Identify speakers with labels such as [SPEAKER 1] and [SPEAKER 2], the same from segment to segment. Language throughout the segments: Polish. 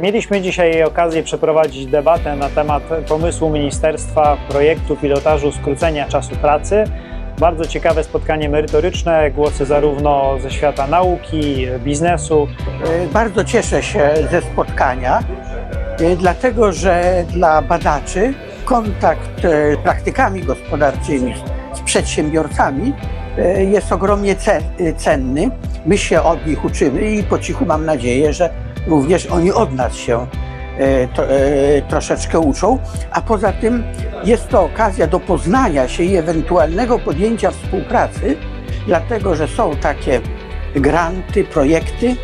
[SPEAKER 1] Mieliśmy dzisiaj okazję przeprowadzić debatę na temat pomysłu ministerstwa projektu pilotażu skrócenia czasu pracy. Bardzo ciekawe spotkanie merytoryczne, głosy zarówno ze świata nauki, biznesu.
[SPEAKER 2] Bardzo cieszę się ze spotkania, dlatego że dla badaczy kontakt y, z praktykami gospodarczymi, z przedsiębiorcami y, jest ogromnie y, cenny. My się od nich uczymy i po cichu mam nadzieję, że również oni od nas się y, to, y, troszeczkę uczą. A poza tym jest to okazja do poznania się i ewentualnego podjęcia współpracy, dlatego że są takie granty, projekty,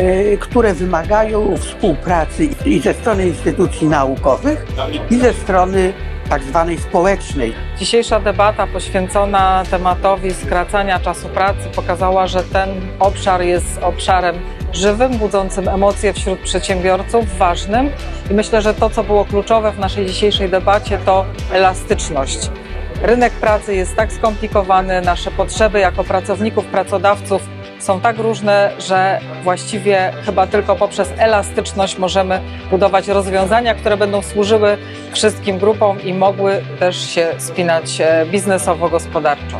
[SPEAKER 2] y, które wymagają współpracy i ze strony instytucji naukowych, i ze strony tak zwanej społecznej.
[SPEAKER 3] Dzisiejsza debata poświęcona tematowi skracania czasu pracy pokazała, że ten obszar jest obszarem żywym, budzącym emocje wśród przedsiębiorców, ważnym i myślę, że to, co było kluczowe w naszej dzisiejszej debacie, to elastyczność. Rynek pracy jest tak skomplikowany, nasze potrzeby jako pracowników, pracodawców są tak różne, że właściwie chyba tylko poprzez elastyczność możemy budować rozwiązania, które będą służyły wszystkim grupom i mogły też się spinać e, biznesowo-gospodarczo.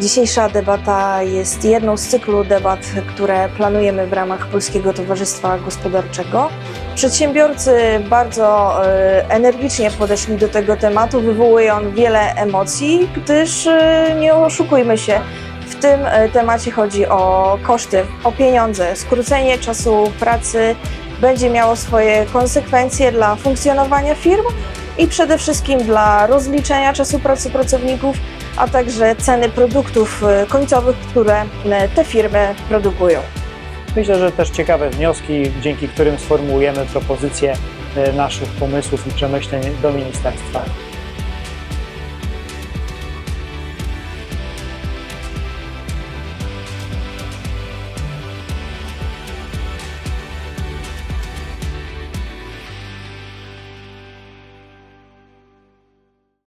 [SPEAKER 4] Dzisiejsza debata jest jedną z cyklu debat, które planujemy w ramach Polskiego Towarzystwa Gospodarczego. Przedsiębiorcy bardzo e, energicznie podeszli do tego tematu, wywołuje on wiele emocji, gdyż e, nie oszukujmy się, tym e, temacie chodzi o koszty, o pieniądze. Skrócenie czasu pracy będzie miało swoje konsekwencje dla funkcjonowania firm i przede wszystkim dla rozliczenia czasu pracy pracowników, a także ceny produktów e, końcowych, które e, te firmy produkują.
[SPEAKER 1] Myślę, że też ciekawe wnioski, dzięki którym sformułujemy propozycje naszych pomysłów i przemyśleń do ministerstwa.